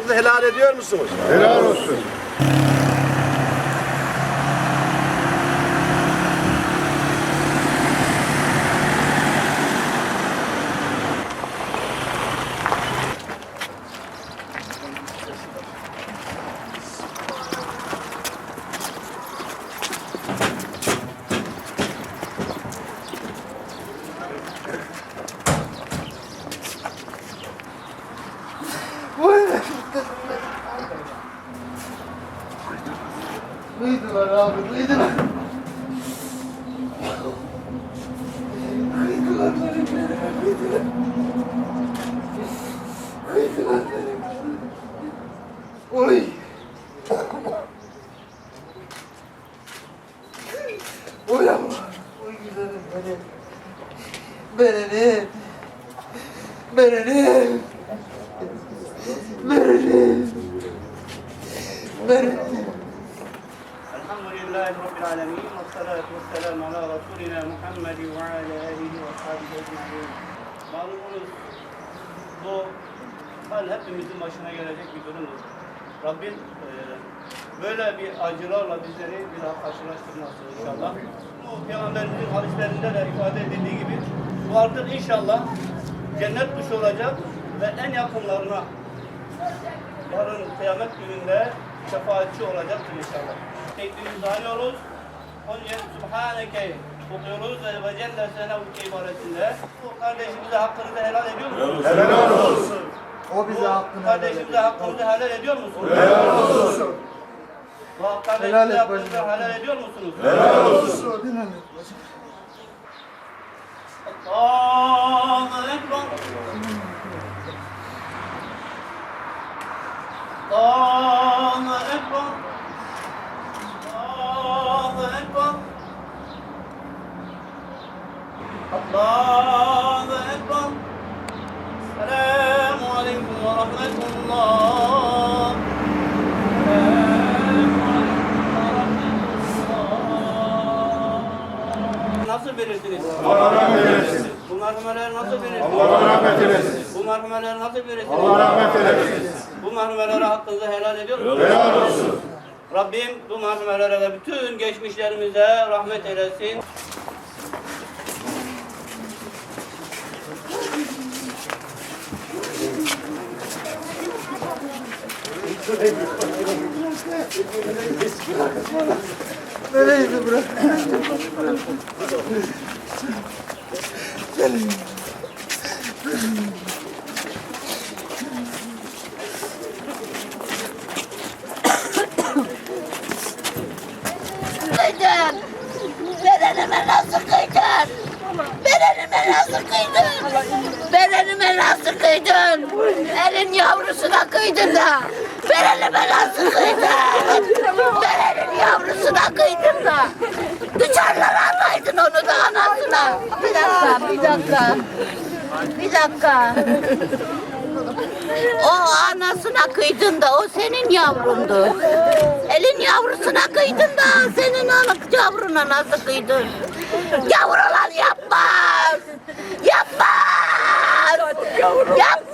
hakkınızı helal ediyor musunuz? Helal olsun. Kıydılar abi, kıydılar. Kıydılar benim yerime, kıydılar. Kıydılar benim. Oy. Oy Allah. Oy güzelim benim. Berenim. Berenim. Berenim. Buyurun. Elhamdülillahi Rabbil Alemin ve salatu ve selamu ala Resulina Muhammed ve ala alihi ve sahibi ecma'in. Malumunuz bu hal hepimizin başına gelecek bir durumdur. Rabbim e, böyle bir acılarla bizleri bir daha karşılaştırmasın inşallah. Bu Peygamberimizin hadislerinde de ifade edildiği gibi bu artık inşallah cennet kuşu olacak ve en yakınlarına yarın kıyamet gününde şefaatçi olacaktır inşallah. Tekbirimizi alıyoruz. Önce Subhaneke okuyoruz ve ve Celle Senevuke ibaresinde. Bu kardeşimize hakkınızı helal ediyor musunuz? Helal olsun. O bize hakkını kardeşimize hakkınızı helal ediyor musunuz? Helal olsun. Bu Helal kardeşimize hakkınızı helal ediyor musunuz? Helal olsun. Helal et bacım. Allahu Ekber. Allahu Ekber. Allahu Ekber. Allahu Ekber. Selamun Aleyküm ve Rahmetullah. Nasıl verirsiniz? Allah rahmet eylesin. Bu merhameleri nasıl verirsiniz? Allah rahmet eylesin. Bu merhameleri nasıl verirsiniz? Allah rahmet eylesin. Bu merhamelere hakkınızı helal ediyor musunuz? Helal olsun. Rabbim bu merhamelere ve bütün geçmişlerimize rahmet eylesin. Nereydi bırak? kıydın? Berenime nasıl kıydın? Berenime nasıl kıydın? Berenime nasıl kıydın? Elin yavrusuna kıydın da. Berenime nasıl kıydın? Berenin yavrusuna kıydın da. Dışarılara ataydın onu da anasına. Bir dakika, bir dakika. Bir dakika. O anasına kıydın da o senin yavrundu. Elin yavrusuna kıydın da senin ana yavruna nasıl kıydın? Yavrular yapmaz. Yapmaz. Yapmaz.